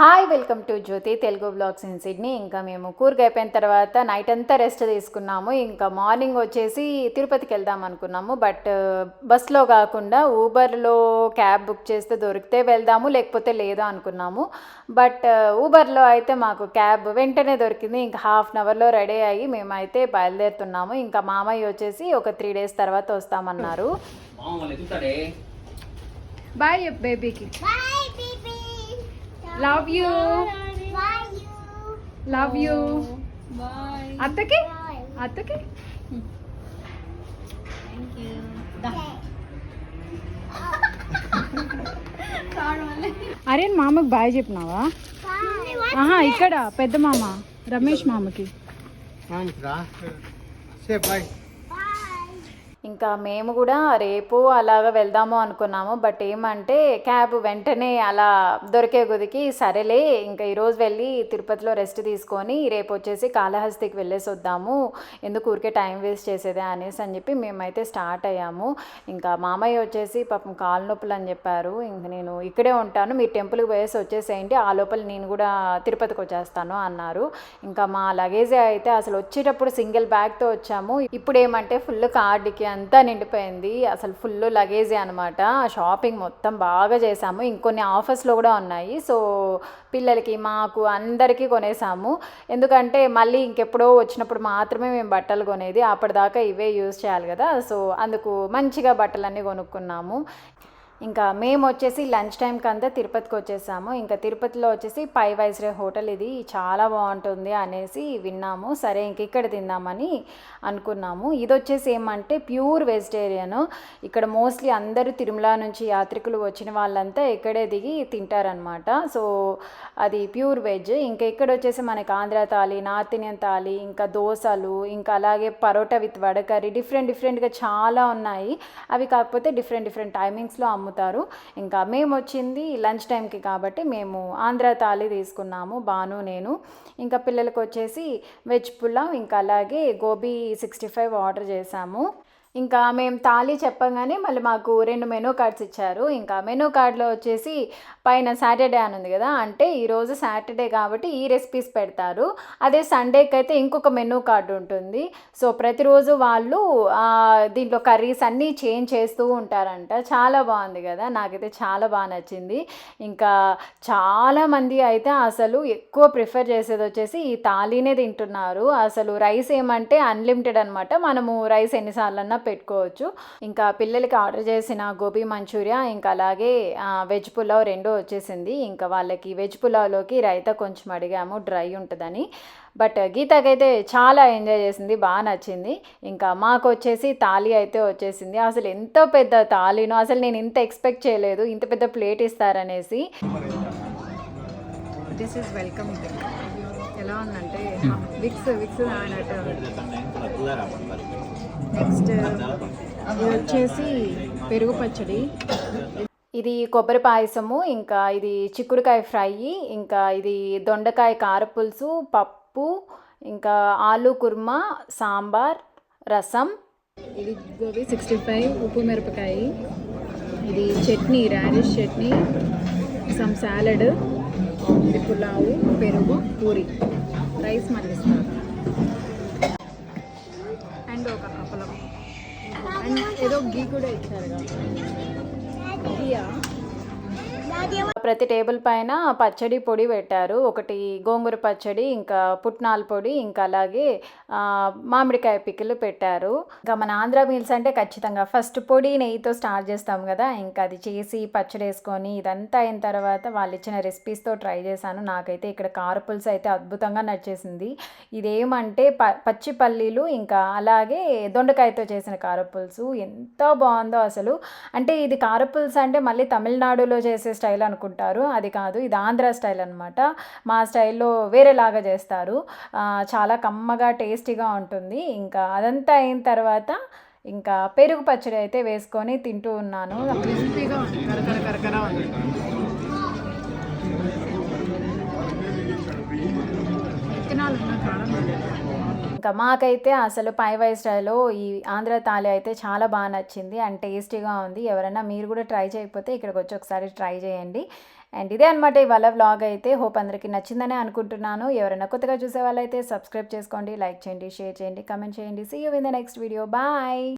Hi welcome to Jyothi Telugu blogs in Sydney ఇంకా మేము కూర్గ్ అయిపోయిన తర్వాత నైట్ అంతా రెస్ట్ తీసుకున్నాము. ఇంకా మార్నింగ్ వచ్చేసి తిరుపతికి వెళ్దాం అనుకున్నాము. బట్ బస్లో కాకుండా ఊబర్లో క్యాబ్ బుక్ చేస్తే దొరికితే వెళ్దాము లేకపోతే లేదు అనుకున్నాము. బట్ ఊబర్లో అయితే మాకు క్యాబ్ వెంటనే దొరికింది. ఇంకా హాఫ్ అన్ అవర్లో రెడీ అయ్యి మేమైతే బయలుదేరుతున్నాము. ఇంకా మామయ్య వచ్చేసి ఒక త్రీ డేస్ తర్వాత వస్తామన్నారు. బాయ్ బేబీకి Bye, baby. Love you Bye, you. Love you Bye. అత్తకి Bye. అత్తకి Thank you. అరే మామకి బాయ్ చెప్పినావా Bye. ఆహా ఇక్కడ పెద్ద మామ రమేష్ మామకి మామకిరా సే బాయ్ Bye. ఇంకా మేము కూడా రేపు అలాగ వెళ్దాము అనుకున్నాము. బట్ ఏమంటే క్యాబ్ వెంటనే అలా దొరికే కొదికి సరేలే ఇంకా ఈరోజు వెళ్ళి తిరుపతిలో రెస్ట్ తీసుకొని రేపు వచ్చేసి కాళహస్తికి వెళ్ళేసి వద్దాము. ఎందుకు ఊరికే టైం వేస్ట్ చేసేదే అనేసి అని చెప్పి మేమైతే స్టార్ట్ అయ్యాము. ఇంకా మామయ్య వచ్చేసి పాపం కాలు నొప్పులు అని చెప్పారు. ఇంక నేను ఇక్కడే ఉంటాను. మీరు టెంపుల్కి పోయేసి వచ్చేసేయండి. ఆ లోపల నేను కూడా తిరుపతికి వచ్చేస్తాను అన్నారు. ఇంకా మా లగేజే అయితే అసలు వచ్చేటప్పుడు సింగిల్ బ్యాగ్తో వచ్చాము. ఇప్పుడు ఏమంటే ఫుల్ కార్డుకి అంతా నిండిపోయింది. అసలు ఫుల్ లగేజే అనమాట షాపింగ్ మొత్తం బాగా చేసాము. ఇంకొన్ని ఆఫర్స్లో కూడా ఉన్నాయి. సో పిల్లలకి మాకు అందరికీ కొనేసాము. ఎందుకంటే మళ్ళీ ఇంకెప్పుడో వచ్చినప్పుడు మాత్రమే మేము బట్టలు కొనేది. అప్పటిదాకా ఇవే యూజ్ చేయాలి కదా. సో అందుకు మంచిగా బట్టలన్నీ కొనుక్కున్నాము. ఇంకా మేము వచ్చేసి లంచ్ టైంకి అంతా తిరుపతికి వచ్చేసాము. ఇంకా తిరుపతిలో వచ్చేసి పై వైస్రే హోటల్ ఇది. చాలా బాగుంటుంది అనేసి విన్నాము. సరే ఇంక ఇక్కడ తిందామని అనుకున్నాము. ఇది వచ్చేసి ఏమంటే ప్యూర్ వెజిటేరియన్. ఇక్కడ మోస్ట్లీ అందరూ తిరుమల నుంచి యాత్రికులు వచ్చిన వాళ్ళంతా ఇక్కడే దిగి తింటారనమాట సో అది ప్యూర్ వెజ్. ఇంకా ఇక్కడ వచ్చేసి మనకి ఆంధ్ర తాలి నార్త్ ఇండియన్ తాలి ఇంకా దోశలు ఇంకా అలాగే parotta with vada curry different డిఫరెంట్గా చాలా ఉన్నాయి. అవి కాకపోతే డిఫరెంట్ డిఫరెంట్ టైమింగ్స్లో అమ్ము అమ్ముతారు. ఇంకా మేము వచ్చింది లంచ్ టైంకి కాబట్టి మేము ఆంధ్ర తాలి తీసుకున్నాము బాను నేను. ఇంకా పిల్లలకు వచ్చేసి వెజ్ పులావ్ ఇంకా అలాగే గోబీ సిక్స్టీ ఫైవ్ ఆర్డర్ చేశాము ఇంకా మేము తాళి చెప్పగానే మళ్ళీ మాకు రెండు మెనూ కార్డ్స్ ఇచ్చారు. ఇంకా మెనూ కార్డ్లో వచ్చేసి పైన సాటర్డే అని ఉంది కదా అంటే ఈరోజు సాటర్డే కాబట్టి ఈ రెసిపీస్ పెడతారు. అదే సండేకి అయితే ఇంకొక మెనూ కార్డు ఉంటుంది. సో ప్రతిరోజు వాళ్ళు దీంట్లో కర్రీస్ అన్నీ చేంజ్ చేస్తూ ఉంటారంట. చాలా బాగుంది కదా నాకైతే చాలా బాగా నచ్చింది. ఇంకా చాలామంది అయితే అసలు ఎక్కువ ప్రిఫర్ చేసేది వచ్చేసి ఈ తాళీనే తింటున్నారు. అసలు రైస్ ఏమంటే అన్లిమిటెడ్ అనమాట మనము రైస్ ఎన్నిసార్లు అన్నా పెట్టుకోవచ్చు. ఇంకా పిల్లలకి ఆర్డర్ చేసిన గోబీ మంచూరియా ఇంకా అలాగే వెజ్ పులావ్ రెండూ వచ్చేసింది. ఇంకా వాళ్ళకి వెజ్ పులావ్లోకి రైతా కొంచెం అడిగాము డ్రై ఉంటుందని. బట్ గీతకైతే చాలా ఎంజాయ్ చేసింది బాగా నచ్చింది. ఇంకా మాకు వచ్చేసి తాళి అయితే వచ్చేసింది. అసలు ఎంత పెద్ద తాళినో అసలు నేను ఇంత ఎక్స్పెక్ట్ చేయలేదు ఇంత పెద్ద ప్లేట్ ఇస్తారనేసి. దిస్ ఇస్ వెల్కమ్ ఎలా ఉందంటే విక్స్ విక్స్ నెక్స్ట్ ఇది వచ్చేసి పెరుగు పచ్చడి. ఇది కొబ్బరి పాయసము ఇంకా ఇది చిక్కుడుకాయ ఫ్రై ఇంకా ఇది దొండకాయ కారపులుసు పప్పు ఇంకా ఆలు కుర్మా సాంబార్ రసం. ఇది గోబీ సిక్స్టీ ఫైవ్ ఉప్పు మిరపకాయ. ఇది chutney radish chutney some salad ఇది పులావు పెరుగు పూరి. రైస్ మళ్ళిస్తారు అండ్ ఒక కపలం. అండ్ ఏదో గీ కూడా ఇచ్చారు కదా. ప్రతి టేబుల్ పైన పచ్చడి పొడి పెట్టారు. ఒకటి గోంగూర పచ్చడి ఇంకా పుట్నాల పొడి ఇంకా అలాగే మామిడికాయ పిక్కలు పెట్టారు. ఇంకా మన ఆంధ్ర మీల్స్ అంటే ఖచ్చితంగా ఫస్ట్ పొడి నెయ్యితో స్టార్ట్ చేస్తాం కదా. ఇంకా అది చేసి పచ్చడి వేసుకొని ఇదంతా అయిన తర్వాత వాళ్ళు ఇచ్చిన రెసిపీస్తో ట్రై చేశాను. నాకైతే ఇక్కడ కారపులుసు అయితే అద్భుతంగా నచ్చేసింది. ఇదేమంటే ప పచ్చి పల్లీలు ఇంకా అలాగే దొండకాయతో చేసిన కారపులుసు ఎంత బాగుందో అసలు. అంటే ఇది కారపులుసు అంటే మళ్ళీ తమిళనాడులో చేసే స్టైల్ అనుకుంటారు అది కాదు ఇది ఆంధ్ర స్టైల్ అనమాట మా స్టైల్లో వేరేలాగా చేస్తారు. చాలా కమ్మగా టేస్టీగా ఉంటుంది. ఇంకా అదంతా అయిన తర్వాత ఇంకా పెరుగు పచ్చడి అయితే వేసుకొని తింటూ ఉన్నాను. విత్తనాలు ఉన్న. ఇంకా మాకైతే అసలు పై వై స్టైల్లో ఈ ఆంధ్ర తాలి అయితే చాలా బాగా నచ్చింది అండ్ టేస్టీగా ఉంది. ఎవరైనా మీరు కూడా ట్రై చేయకపోతే ఇక్కడికి వచ్చి ఒకసారి ట్రై చేయండి. అండ్ ఇదే అనమాట ఇవాళ వ్లాగ్ అయితే. హోప్ అందరికీ నచ్చిందని అనుకుంటున్నాను. ఎవరైనా కొత్తగా చూసే వాళ్ళైతే సబ్స్క్రైబ్ చేసుకోండి లైక్ చేయండి షేర్ చేయండి కమెంట్ చేయండి. See you in the next video bye